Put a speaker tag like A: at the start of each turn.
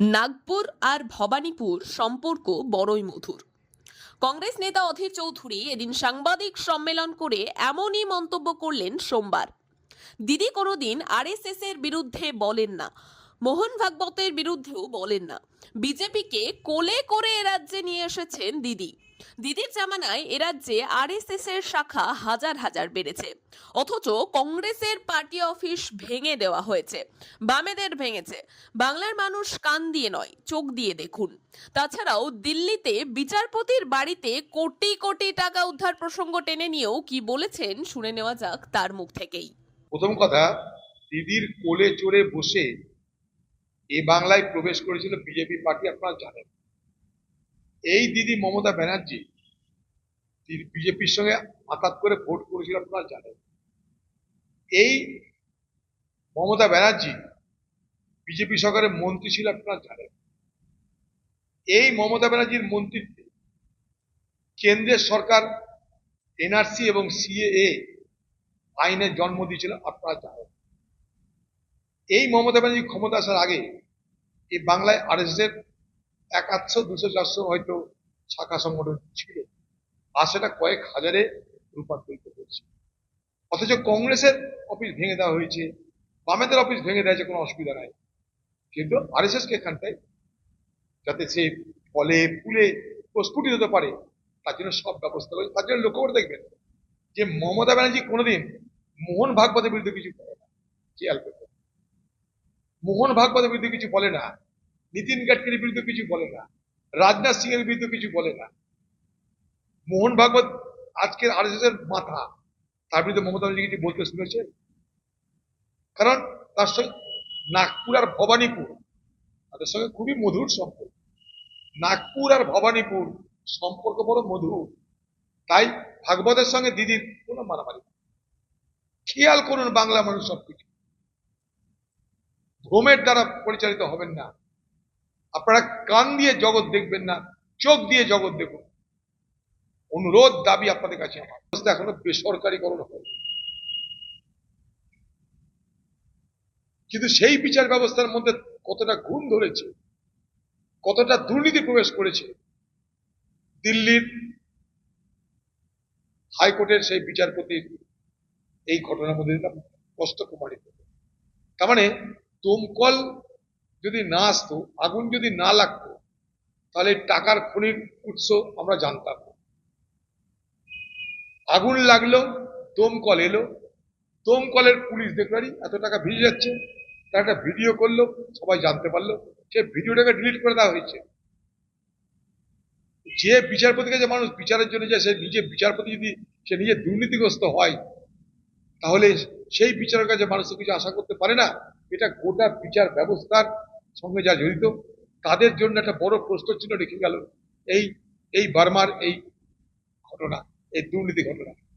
A: নাগপুর আর ভবানীপুর সম্পর্ক বড়ই মধুর। কংগ্রেস নেতা অধীর চৌধুরী এদিন সাংবাদিক সম্মেলন করে এমনই মন্তব্য করলেন সোমবার। দিদি কোনোদিন আরএসএস এর বিরুদ্ধে বলেন না। মোহন ভাগবতের বিরুদ্ধেও বলেন না। বিজেপিকে কোলে করে এ রাজ্যে নিয়ে এসেছেন দিদি। দিদির জামানায় এ রাজ্যে আরএসএস এর শাখা হাজার হাজার বেড়েছে। অথচ কংগ্রেসের পার্টি অফিস ভেঙে দেওয়া হয়েছে। বামেদের ভেঙেছে। বাংলার মানুষ কান দিয়ে নয়, চোখ দিয়ে দেখুন। তাছাড়াও দিল্লিতে বিচারপতির বাড়িতে কোটি কোটি টাকা উদ্ধার প্রসঙ্গ টেনে নিয়েও কি বলেছেন শুনে নেওয়া যাক তার মুখ থেকেই।
B: প্রথম কথা, দিদির কোলে চড়ে বসে এ বাংলায় প্রবেশ করেছিল বিজেপি পার্টি, আপনারা জানেন। এই দিদি মমতা ব্যানার্জি বিজেপির সঙ্গে আঘাত করে ভোট করেছিল, আপনারা জানেন। এই মমতা ব্যানার্জি বিজেপি সরকারের মন্ত্রী ছিল, আপনারা জানেন। এই মমতা ব্যানার্জির মন্ত্রিত্বে কেন্দ্রের সরকার, এনআরসি এবং সিএএ আইনের জন্ম দিয়েছিল, আপনারা জানেন। এই মমতা ব্যানার্জি ক্ষমতা আসার আগে এই বাংলায় আরএসএস এর এক আটশো দুশো, চারশো হয়তো শাখা সংগঠন ছিল। আর সেটা কয়েক হাজারে রূপান্তরিত হয়েছে। অথচ কংগ্রেসের অফিস ভেঙে দেওয়া হয়েছে, বামেদের অফিস ভেঙে দেওয়া কোনো অসুবিধা নাই। কিন্তু আরএসএস কে এখানটায় যাতে সে ফলে ফুলে প্রস্ফুটিত হতে পারে, তার জন্য সব ব্যবস্থা করেছে তার জন্য লক্ষ্য করে দেখবেন যে মমতা ব্যানার্জি কোনোদিন মোহন ভাগবতের বিরুদ্ধে কিছু করে না। খেয়াল করবেন মোহন ভাগবতের বিরুদ্ধে কিছু বলে না, নীতিন গাডকারির বিরুদ্ধে কিছু বলে না, রাজনাথ সিং এর বিরুদ্ধে কিছু বলে না। মোহন ভাগবত আজকের এর মাথা, তার বিরুদ্ধে মমতা ব্যানার্জি কিছু বলতে শুনেছে? কারণ তার সঙ্গে নাগপুর আর ভবানীপুর, তাদের সঙ্গে খুবই মধুর সম্পর্ক। নাগপুর আর ভবানীপুর সম্পর্ক বড় মধুর। তাই ভাগবতের সঙ্গে দিদির কোনো মারামারি। খেয়াল করুন বাংলা মানুষ সবকিছু। ভ্রমের দ্বারা পরিচালিত হবেন না। আপনারা কান দিয়ে জগৎ দেখবেন না, চোখ দিয়ে জগৎ দেখুন। অনুরোধ, দাবি আপনাদের কাছে আমার। এখনও বেসরকারীকরণ হয় কিন্তু সেই বিচার ব্যবস্থার মধ্যে কতটা গুণ ধরেছে, কতটা দুর্নীতি প্রবেশ করেছে, দিল্লির হাইকোর্টের সেই বিচারপতির এই ঘটনার মধ্যে কষ্ট প্রমাণিত। তার মানে দমকল যদি না আসতো, আগুন যদি না লাগতো, তাহলে টাকার খনির উৎস আমরা জানতাম। আগুন লাগল দমকল এলো। দমকলের পুলিশ দেখলারি এত টাকা ভিজে যাচ্ছে। তার একটা ভিডিও করল, সবাই জানতে পারল। সে ভিডিওটাকে ডিলিট করে দেওয়া হয়েছে। যে বিচারপতির কাছে মানুষ বিচারের জন্য যায়, সে নিজে বিচারপতি যদি, সে নিজে দুর্নীতিগ্রস্ত হয়, তাহলে সেই বিচারের কাছে মানুষ কিছু আশা করতে পারে না। এটা গোটা বিচার ব্যবস্থার সঙ্গে যা জড়িত, তাদের জন্য একটা বড় প্রশ্ন চিহ্ন রেখে গেল এই এই বার্মার এই ঘটনা, এই দুর্নীতি ঘটনা।